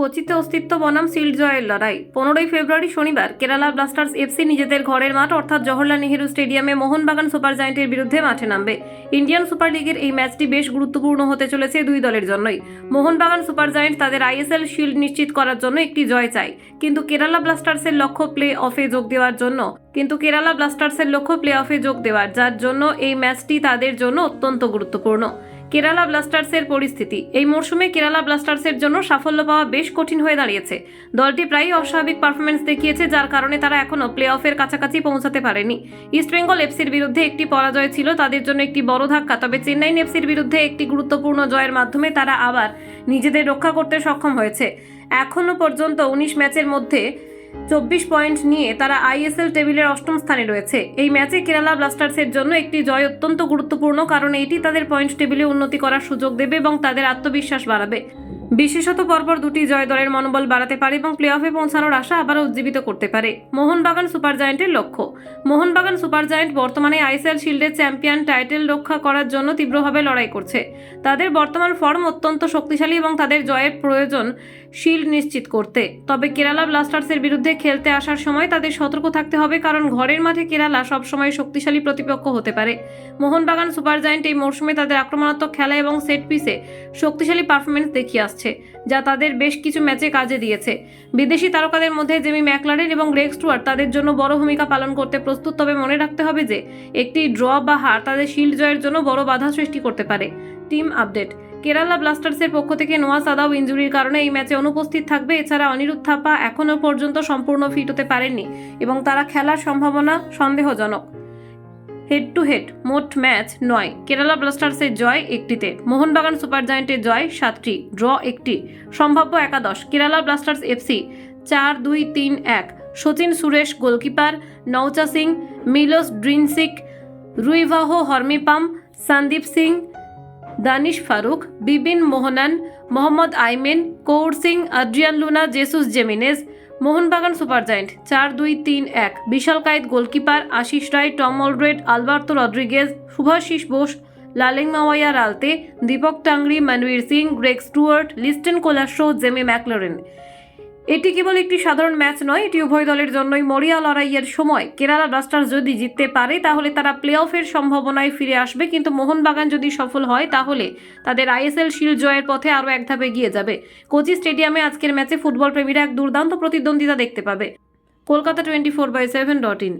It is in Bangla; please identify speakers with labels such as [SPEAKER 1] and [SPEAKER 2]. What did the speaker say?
[SPEAKER 1] কোচিতে অস্তিত্ব বনাম সিল্ড জয়ের লড়াই। পনেরোই ফেব্রুয়ারি শনিবার কেরালা ব্লাস্টার্স এফসি নিজেদের ঘরের মাঠ অর্থাৎ জওহরলাল নেহেরু স্টেডিয়ামে মোহনবাগান সুপার জায়েন্টের বিরুদ্ধে মাঠে নামবে। ইন্ডিয়ান সুপার লিগের এই ম্যাচটি বেশ গুরুত্বপূর্ণ হতে চলেছে দুই দলের জন্যই। মোহনবাগান সুপার জায়েন্ট তাদের আইএসএল শিল্ড নিশ্চিত করার জন্য একটি জয় চাই কিন্তু কেরালা ব্লাস্টার্সের লক্ষ্য প্লে অফে যোগ দেওয়ার জন্য, কিন্তু কেরালা ব্লাস্টার্সের লক্ষ্য প্লে অফে যোগ দেওয়ার, যার জন্য এই ম্যাচটি তাদের জন্য অত্যন্ত গুরুত্বপূর্ণ। কেরালা ব্লাস্টার্সের পরিস্থিতি। এই মরশুমে কেরালা ব্লাস্টার্সের জন্য সাফল্য পাওয়া বেশ কঠিন হয়ে দাঁড়িয়েছে। দলটি প্রায়ই অস্বাভাবিক পারফরমেন্স দেখিয়েছে, যার কারণে তারা এখনও প্লে অফের কাছাকাছি পৌঁছাতে পারেনি। ইস্টবেঙ্গল এফসির বিরুদ্ধে একটি পরাজয় ছিল, তাদের জন্য একটি বড় ধাক্কা, তবে চেন্নাইন এফসির বিরুদ্ধে একটি গুরুত্বপূর্ণ জয়ের মাধ্যমে তারা আবার নিজেদের রক্ষা করতে সক্ষম হয়েছে। এখনও পর্যন্ত উনিশ ম্যাচের মধ্যে চব্বিশ পয়েন্ট নিয়ে তারা আইএসএল টেবিলের অষ্টম স্থানে রয়েছে। এই ম্যাচে কেরালা ব্লাস্টার্সের জন্য একটি জয় অত্যন্ত গুরুত্বপূর্ণ, কারণ এটি তাদের পয়েন্ট টেবিলে উন্নতি করার সুযোগ দেবে এবং তাদের আত্মবিশ্বাস বাড়াবে। বিশেষত পরপর দুটি জয় দলের মনোবল বাড়াতে পারে এবং প্লে অফে পৌঁছানোর আশা আবারও উজ্জীবিত করতে পারে। মোহনবাগান সুপার জায়েন্টের লক্ষ্য। মোহনবাগান সুপার জায়েন্ট বর্তমানে আইসিএল শিল্ডের চ্যাম্পিয়ন টাইটেল রক্ষা করার জন্য তীব্রভাবে লড়াই করছে। তাদের বর্তমান ফর্ম অত্যন্ত শক্তিশালী এবং তাদের জয়ের প্রয়োজন শিল্ড নিশ্চিত করতে। তবে কেরালা ব্লাস্টার্সের বিরুদ্ধে খেলতে আসার সময় তাদের সতর্ক থাকতে হবে কারণ ঘরের মাঠে কেরালা সবসময় শক্তিশালী প্রতিপক্ষ হতে পারে। মোহনবাগান সুপার জায়েন্ট এই মরশুমে তাদের আক্রমণাত্মক খেলা এবং সেট পিসে শক্তিশালী পারফরমেন্স দেখিয়ে আসছে। যা তাদের বেশ কিছু ম্যাচে কাজে দিয়েছে। বিদেশি তারকাদের মধ্যে জেমি ম্যাকলারেন এবং গ্রেগ স্টুয়ার্ট তাদের জন্য বড় ভূমিকা পালন করতে প্রস্তুত, তবে মনে রাখতে হবে যে, একটি ড্র বা হার তাদের শিল্ড জয়ের জন্য বড় বাধা সৃষ্টি করতে পারে। টিম আপডেট, কেরালা ব্লাস্টার্সের পক্ষ থেকে নোয়া সাদাও ইঞ্জুরির কারণে এই ম্যাচে অনুপস্থিত থাকবে, এছাড়া অনিরুদ্ধ থাপা এখনও পর্যন্ত সম্পূর্ণ ফিট হতে পারেননি এবং তারা খেলার সম্ভাবনা সন্দেহজনক। হেড টু হেড, মোট ম্যাচ নয়। কেরালা ব্লাস্টার্সের জয় একটিতে, মোহনবাগান সুপার জায়েন্টের জয় সাতটি, ড্র একটি, সম্ভাব্য একাদশ, কেরালা ব্লাস্টার্স এফসি চার, দুই, তিন, এক। Sachin Suresh goalkeeper Naocha Singh, Milos Drincic, Ruivah Hormipam, Sandeep Singh, Danish Farooq Bibin Mohanan, Mohammad Aimen, Kouro Singh, Adrian Luna, Jesus Jimenez Mohun Bagan super giant চার, দুই, তিন, এক। Vishal Kaith goalkeeper Ashish Rai, Tom Aldred, Alberto Rodriguez Subhasish Bose Lalengmawia Ralte, Deepak Tangri, Manvir Singh, Greg Stewart, Liston Colaco Jamie Maclaren. এটি কেবল একটি সাধারণ ম্যাচ নয় এটি উভয় দলের জন্যই মরিয়া লড়াইয়ের সময়। কেরালা ব্লাস্টার্স যদি জিততে পারে, তাহলে তারা প্লে অফের সম্ভাবনায় ফিরে আসবে। কিন্তু মোহনবাগান যদি সফল হয়, তাহলে তাদের আইএসএল শিল্ড জয়ের পথে আরও এক ধাপ এগিয়ে যাবে। কোচি স্টেডিয়ামে আজকের ম্যাচে ফুটবল প্রেমীরা এক দুর্দান্ত প্রতিদ্বন্দ্বিতা দেখতে পাবে। Kolkata twenty four by seven dot in.